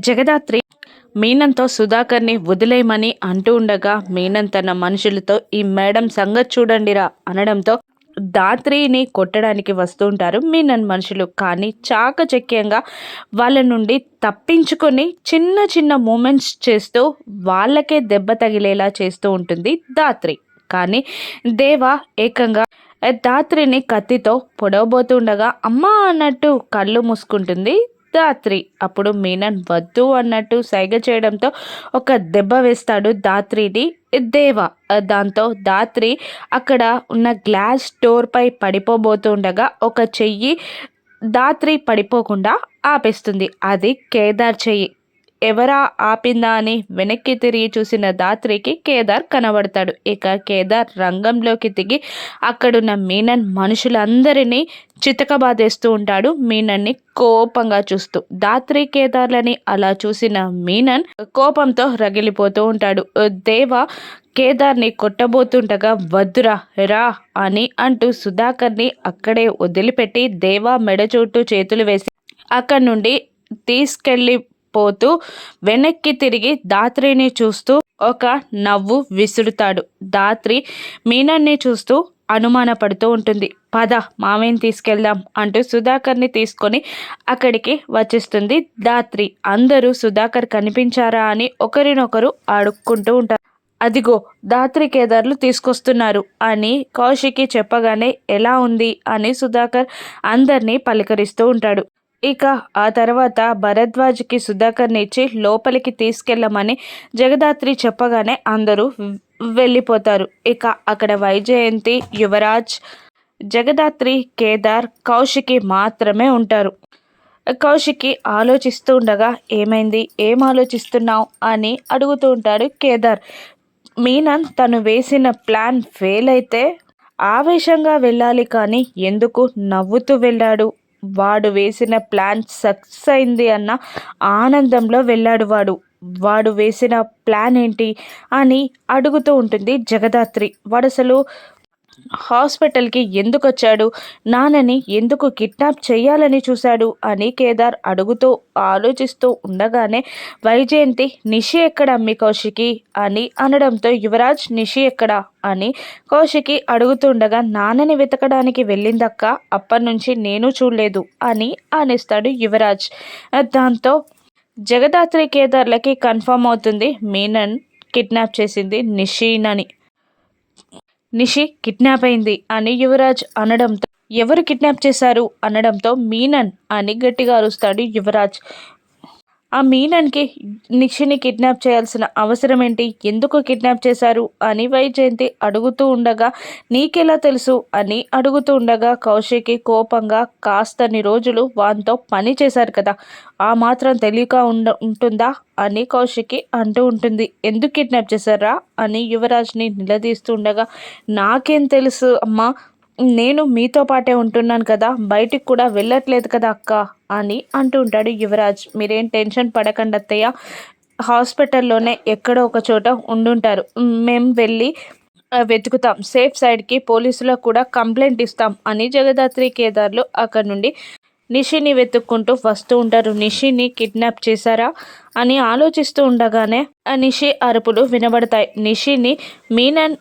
జగదాత్రి మీనంతో సుధాకర్ని వదిలేయమని అంటూ ఉండగా మీనం తన మనుషులతో ఈ మేడం సంగతి చూడండిరా అనడంతో దాత్రిని కొట్టడానికి వస్తూ ఉంటారు మీనన్ మనుషులు. కానీ చాకచక్యంగా వాళ్ళ నుండి తప్పించుకొని చిన్న చిన్న మూమెంట్స్ చేస్తూ వాళ్ళకే దెబ్బ తగిలేలా చేస్తూ ఉంటుంది దాత్రి. కానీ దేవ ఏకంగా దాత్రిని కత్తితో పొడవబోతుండగా అమ్మా అన్నట్టు కళ్ళు మూసుకుంటుంది దాత్రి. అప్పుడు మీనన్ వద్దు అన్నట్టు సైగ చేయడంతో ఒక దెబ్బ వేస్తాడు దాత్రిని దేవ. దాంతో దాత్రి అక్కడ ఉన్న గ్లాస్ డోర్పై పడిపోబోతుండగా ఒక చెయ్యి దాత్రి పడిపోకుండా ఆపేస్తుంది. అది కేదార్ చెయ్యి. ఎవరా ఆపిందా అని వెనక్కి తిరిగి చూసిన దాత్రికి కేదార్ కనబడతాడు. ఇక కేదార్ రంగంలోకి దిగి అక్కడున్న మీనన్ మనుషులందరినీ చితకబాదేస్తూ ఉంటాడు. మీనన్ని కోపంగా చూస్తూ దాత్రి కేదార్లని అలా చూసిన మీనన్ కోపంతో రగిలిపోతూ ఉంటాడు. దేవ కేదార్ని కొట్టబోతుండగా వద్దురా రా అని అంటూ సుధాకర్ని అక్కడే వదిలిపెట్టి దేవా మెడ చుట్టూ చేతులు వేసి అక్కడి నుండి తీసుకెళ్ళి పోతూ వెనక్కి తిరిగి దాత్రిని చూస్తూ ఒక నవ్వు విసురుతాడు. దాత్రి మీనన్ని చూస్తూ అనుమానపడుతూ ఉంటుంది. పద మావేని తీసుకెళ్దాం అంటూ సుధాకర్ని తీసుకొని అక్కడికి వచ్చేస్తుంది దాత్రి అందరూ సుధాకర్ కనిపించారా అని ఒకరినొకరు అడుక్కుంటూ ఉంటారు. అదిగో దాత్రి కేదార్లు తీసుకొస్తున్నారు అని కౌశికి చెప్పగానే ఎలా ఉంది అని సుధాకర్ అందరినీ పలకరిస్తూ ఉంటాడు. ఇక ఆ తర్వాత భరద్వాజ్కి సుధాకర్ని ఇచ్చి లోపలికి తీసుకెళ్ళమని జగదాత్రి చెప్పగానే అందరూ వెళ్ళిపోతారు. ఇక అక్కడ వైజయంతి యువరాజ్ జగదాత్రి కేదార్ కౌశికి మాత్రమే ఉంటారు. కౌశికి ఆలోచిస్తూ ఉండగా ఏమైంది? ఏం ఆలోచిస్తున్నావు? అని అడుగుతూ ఉంటాడు కేదార్. మీనన్ తను వేసిన ప్లాన్ ఫెయిల్ అయితే ఆవేశంగా వెళ్ళాలి కానీ ఎందుకు నవ్వుతూ వెళ్ళాడు? వాడు వేసిన ప్లాన్ సక్సెస్ అయింది అన్న ఆనందంలో వెళ్ళాడు వాడు. వాడు వేసిన ప్లాన్ ఏంటి అని అడుగుతూ ఉంటుంది జగదాత్రి. వాడు అసలు హాస్పిటల్కి ఎందుకు వచ్చాడు నాన్నని ఎందుకు కిడ్నాప్ చేయాలని చూశాడు? అని కేదార్ అడుగుతూ ఆలోచిస్తూ ఉండగానే వైజయంతి నిషి ఎక్కడ అమ్మి కౌశికి? అని అనడంతో యువరాజ్ నిషి ఎక్కడ? అని కౌశికి అడుగుతుండగా నాన్నని వెతకడానికి వెళ్ళిందక్క? అప్పటి నుంచి నేను చూడలేదు అని అనేస్తాడు యువరాజ్. దాంతో జగదాత్రి కేదార్లకి కన్ఫర్మ్ అవుతుంది. మీనన్ కిడ్నాప్ చేసింది నిషీనని. నిషి కిడ్నాప్ అయింది అని యువరాజ్ అనడంతో ఎవరు కిడ్నాప్ చేశారు అనడంతో మీనన్ అని గట్టిగా అరుస్తాడు యువరాజ్. ఆ మీనన్కి నిషిని కిడ్నాప్ చేయాల్సిన అవసరం ఏంటి ఎందుకు కిడ్నాప్ చేశారు? అని వైజయంతి అడుగుతూ ఉండగా నీకెలా తెలుసు? అని అడుగుతూ ఉండగా కౌశికి కోపంగా కాస్తని రోజులు వాంతో పని చేశారు కదా ఆ మాత్రం తెలియక ఉండ ఉంటుందా? అని కౌశికి అంటూ ఉంటుంది. ఎందుకు కిడ్నాప్ చేశారా? అని యువరాజ్ని నిలదీస్తూ ఉండగా నాకేం తెలుసు అమ్మా నేను మీతో పాటే ఉంటున్నాను కదా బయటికి కూడా వెళ్ళట్లేదు కదా అక్క అని అంటూ ఉంటాడు యువరాజ్. మీరేం టెన్షన్ పడకండి అత్తయ్య. హాస్పిటల్లోనే ఎక్కడో ఒక చోట ఉండుంటారు. మేము వెళ్ళి వెతుకుతాం. సేఫ్ సైడ్కి పోలీసులకు కూడా కంప్లైంట్ ఇస్తాం అని జగదాత్రి కేదార్లు అక్కడ నుండి నిషిని వెతుక్కుంటూ వస్తూ ఉంటారు. నిషిని కిడ్నాప్ చేశారా అని ఆలోచిస్తూ ఉండగానే ఆ నిషి అరుపులు వినబడతాయి. నిషిని మీనన్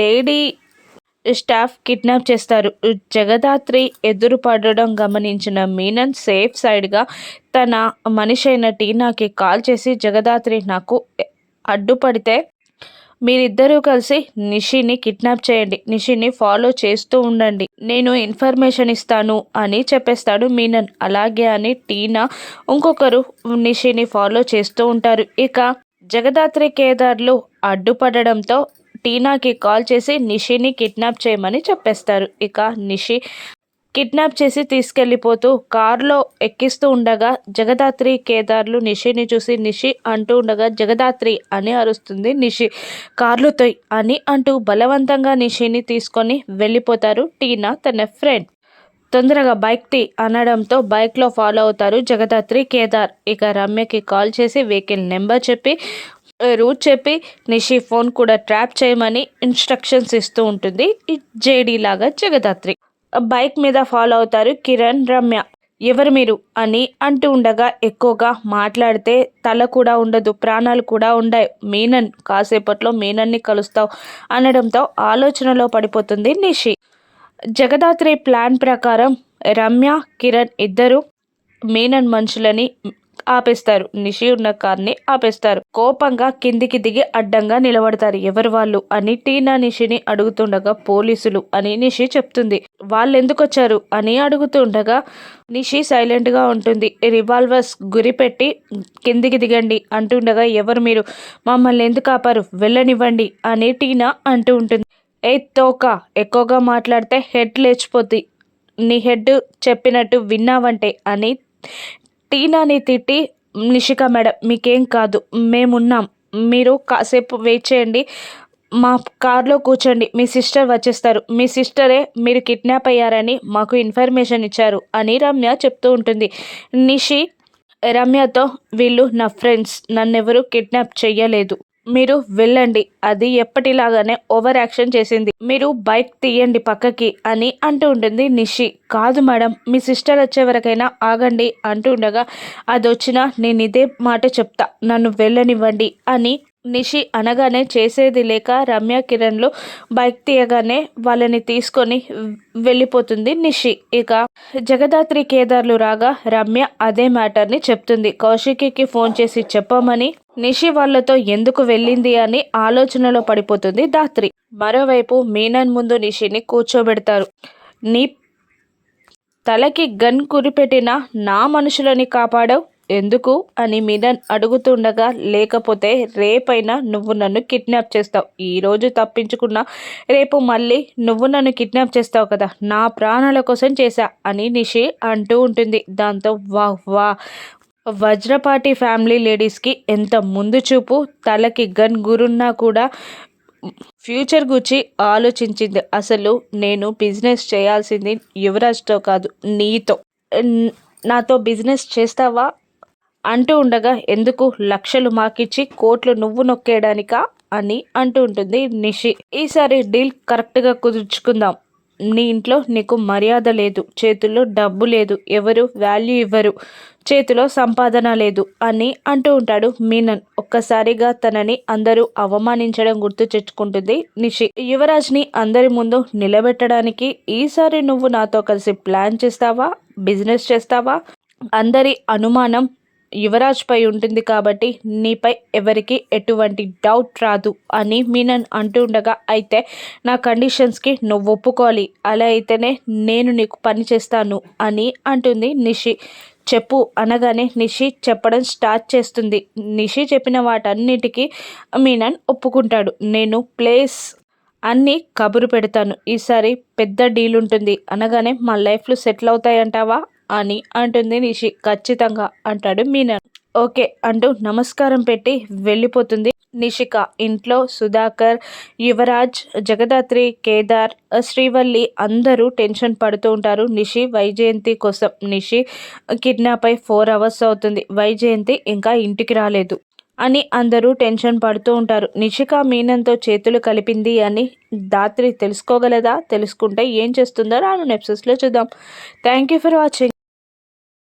లేడీ స్టాఫ్ కిడ్నాప్ చేస్తారు. జగదాత్రి ఎదురు పడడం గమనించిన మీనన్ సేఫ్ సైడ్గా తన మనిషి అయిన టీనాకి కాల్ చేసి జగదాత్రి నాకు అడ్డుపడితే మీరిద్దరూ కలిసి నిషిని కిడ్నాప్ చేయండి. నిషిని ఫాలో చేస్తూ ఉండండి. నేను ఇన్ఫర్మేషన్ ఇస్తాను అని చెప్పేస్తాడు మీనన్. అలాగే అని టీనా ఇంకొకరు నిషిని ఫాలో చేస్తూ ఉంటారు. ఇక జగదాత్రి కేదార్లు అడ్డుపడడంతో టీనాకి కాల్ చేసి నిషిని కిడ్నాప్ చేయమని చెప్పేస్తారు. ఇక నిషి కిడ్నాప్ చేసి తీసుకెళ్ళిపోతూ కారులో ఎక్కిస్తూ ఉండగా జగదాత్రి కేదార్లు నిషిని చూసి నిషి అంటూ ఉండగా జగదాత్రి అని అరుస్తుంది నిషి. కార్లు తొయ్ అని అంటూ బలవంతంగా నిషిని తీసుకొని వెళ్ళిపోతారు టీనా తన ఫ్రెండ్. తొందరగా బైక్ తీ అనడంతో బైక్లో ఫాలో అవుతారు జగదాత్రి కేదార్. ఇక రమ్యకి కాల్ చేసి వెహికల్ నెంబర్ చెప్పి రూట్ చెప్పి నిషి ఫోన్ కూడా ట్రాప్ చేయమని ఇన్స్ట్రక్షన్స్ ఇస్తూ ఉంటుంది. జేడీ లాగా జగదాత్రి. బైక్ మీద ఫాలో అవుతారు కిరణ్ రమ్య. ఎవరు మీరు అని అంటూ ఉండగా ఎక్కువగా మాట్లాడితే తల కూడా ఉండదు ప్రాణాలు కూడా ఉండవు మీనన్ కాసేపట్లో మీనన్ని కలుస్తావు అనడంతో ఆలోచనలో పడిపోతుంది నిషి. జగదాత్రి ప్లాన్ ప్రకారం రమ్య కిరణ్ ఇద్దరు మీనన్ మనుషులని ఆపేస్తారు. నిషి ఉన్న కార్ని ఆపేస్తారు. కోపంగా కిందికి దిగి అడ్డంగా నిలబడతారు ఎవరు వాళ్ళు అని టీనా నిషిని అడుగుతుండగా పోలీసులు అని నిషి చెప్తుంది. వాళ్ళు ఎందుకు వచ్చారు అని అడుగుతుండగా నిషి సైలెంట్గా ఉంటుంది. రివాల్వర్స్ గురిపెట్టి కిందికి దిగండి అంటుండగా ఎవరు మీరు? మమ్మల్ని ఎందుకు ఆపారు? వెళ్ళనివ్వండి అని టీనా అంటూ ఉంటుంది. ఏ తోక ఎక్కువగా మాట్లాడితే హెడ్ లేచిపోద్ది. నీ హెడ్ చెప్పినట్టు విన్నావంటే అని టీనాని తిట్టి నిషిక మేడం మీకేం కాదు మేమున్నాం. మీరు కాసేపు వెయిట్ చేయండి. మా కార్లో కూర్చోండి. మీ సిస్టర్ వచ్చేస్తారు. మీ సిస్టరే మీరు కిడ్నాప్ అయ్యారని మాకు ఇన్ఫర్మేషన్ ఇచ్చారు అని రమ్య చెప్తూ ఉంటుంది. నిషి రమ్యతో వీళ్ళు నా ఫ్రెండ్స్. నన్నెవరూ కిడ్నాప్ చెయ్యలేదు. మీరు వెళ్ళండి. అది ఎప్పటిలాగానే ఓవర్ యాక్షన్ చేసింది. మీరు బైక్ తీయండి పక్కకి అని అంటూ ఉంటుంది నిషి. కాదు మేడం మీ సిస్టర్ వచ్చే వరకైనా ఆగండి అంటూ ఉండగా అది వచ్చినా నేను ఇదే మాట చెప్తా. నన్ను వెళ్ళనివ్వండి అని నిషి అనగానే చేసేది లేక రమ్య కిరణ్లు బైక్ తీయగానే వాళ్ళని తీసుకొని వెళ్ళిపోతుంది నిషి. ఇక జగదాత్రి కేదార్లు రాగా రమ్య అదే మ్యాటర్ని చెప్తుంది. కౌశికి ఫోన్ చేసి చెప్పమని నిషి వాళ్ళతో ఎందుకు వెళ్ళింది అని ఆలోచనలో పడిపోతుంది దాత్రి. మరోవైపు మీనన్ ముందు నిషిని కూర్చోబెడతారు. నీ తలకి గన్ కురిపెట్టిన నా మనుషులని కాపాడవు. ఎందుకు అని మీనన్ అడుగుతుండగా లేకపోతే రేపైనా నువ్వు నన్ను కిడ్నాప్ చేస్తావు. ఈరోజు తప్పించుకున్నా రేపు మళ్ళీ నువ్వు నన్ను కిడ్నాప్ చేస్తావు కదా నా ప్రాణాల కోసం చేశా అని నిషి అంటూ ఉంటుంది. దాంతో వా వా వజ్రపాటి ఫ్యామిలీ లేడీస్కి ఎంత ముందు చూపు తలకి గన్ గురున్నా కూడా ఫ్యూచర్ గురించి ఆలోచించింది. అసలు నేను బిజినెస్ చేయాల్సింది యువరాజ్తో కాదు నీతో. నాతో బిజినెస్ చేస్తావా? అంటూ ఉండగా ఎందుకు లక్షలు మాకిచ్చి కోట్లు నువ్వు నొక్కేయడానికా? అని అంటూ ఉంటుంది నిషి. ఈసారి డీల్ కరెక్ట్గా కుదుర్చుకుందాం. నీ ఇంట్లో నీకు మర్యాద లేదు. చేతుల్లో డబ్బు లేదు. ఎవరు వాల్యూ ఇవ్వరు. చేతిలో సంపాదన లేదు అని అంటూ ఉంటాడు మీనన్. ఒక్కసారిగా తనని అందరూ అవమానించడం గుర్తు తెచ్చుకుంటుంది నిషి. యువరాజ్ని అందరి ముందు నిలబెట్టడానికి ఈసారి నువ్వు నాతో కలిసి ప్లాన్ చేస్తావా? బిజినెస్ చేస్తావా? అందరి అనుమానం యువరాజ్పై ఉంటుంది కాబట్టి నీపై ఎవరికి ఎటువంటి డౌట్ రాదు అని మీనన్ అంటుండగా అయితే నా కండిషన్స్కి నువ్వు ఒప్పుకోవాలి. అలా అయితేనే నేను నీకు పని చేస్తాను అని అంటుంది నిషి. చెప్పు అనగానే నిషి చెప్పడం స్టార్ట్ చేస్తుంది. నిషి చెప్పిన వాటన్నిటికీ మీనన్ ఒప్పుకుంటాడు. నేను ప్లేస్ అన్నీ కబురు పెడతాను. ఈసారి పెద్ద డీల్ ఉంటుంది అనగానే మా లైఫ్లో సెటిల్ అవుతాయంటావా? అని అంటుంది నిషి. ఖచ్చితంగా అంటాడు మీనన్ ఓకే అంటూ నమస్కారం పెట్టి వెళ్ళిపోతుంది నిషిక. ఇంట్లో సుధాకర్ యువరాజ్ జగదాత్రి కేదార్ శ్రీవల్లి అందరూ టెన్షన్ పడుతూ ఉంటారు. నిషి వైజయంతి కోసం. నిషి కిడ్నాప్ అయి ఫోర్ అవర్స్ అవుతుంది. వైజయంతి ఇంకా ఇంటికి రాలేదు అని అందరూ టెన్షన్ పడుతూ ఉంటారు. నిషిక మీనంతో చేతులు కలిపింది అని దాత్రి తెలుసుకోగలదా? తెలుసుకుంటే ఏం చేస్తుందో రాను నెప్సెస్లో చూద్దాం. Thank you for watching.